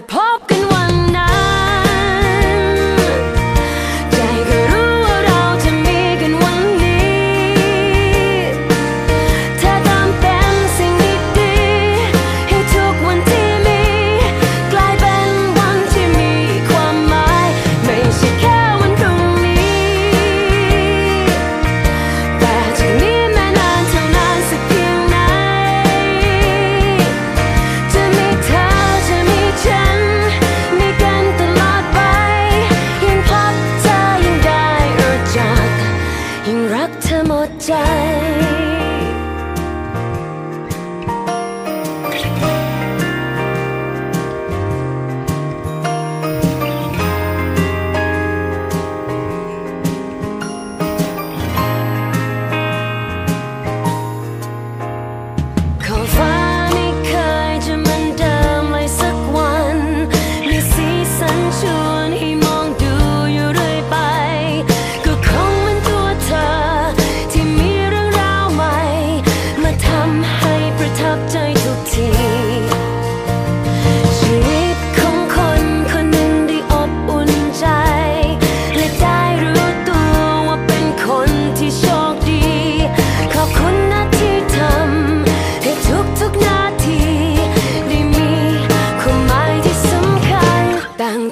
pumpkin side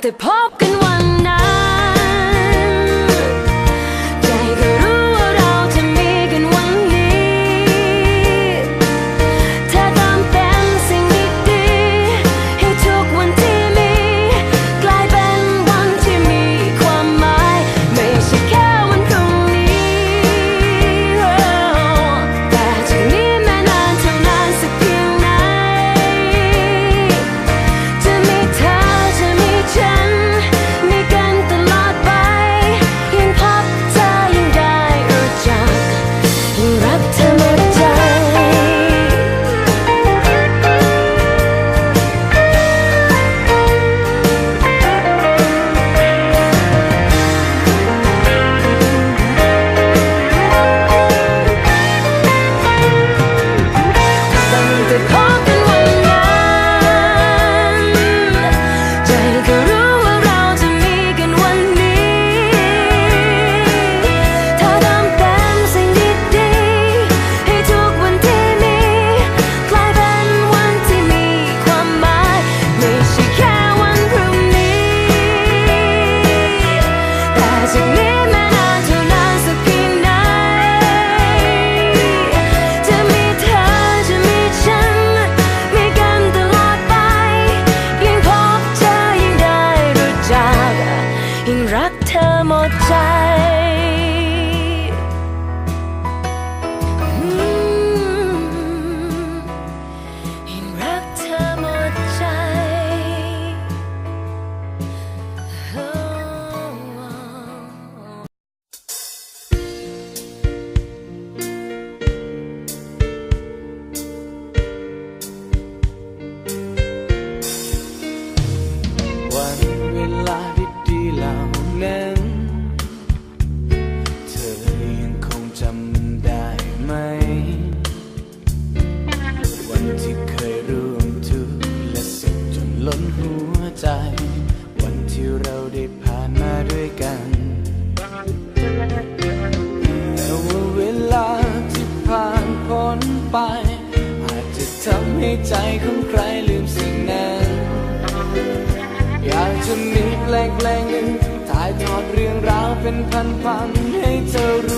the on จะมีแปลงเพลงหนึ่งถ่ายทอดเรื่องราวเป็นพันๆให้เธอรู้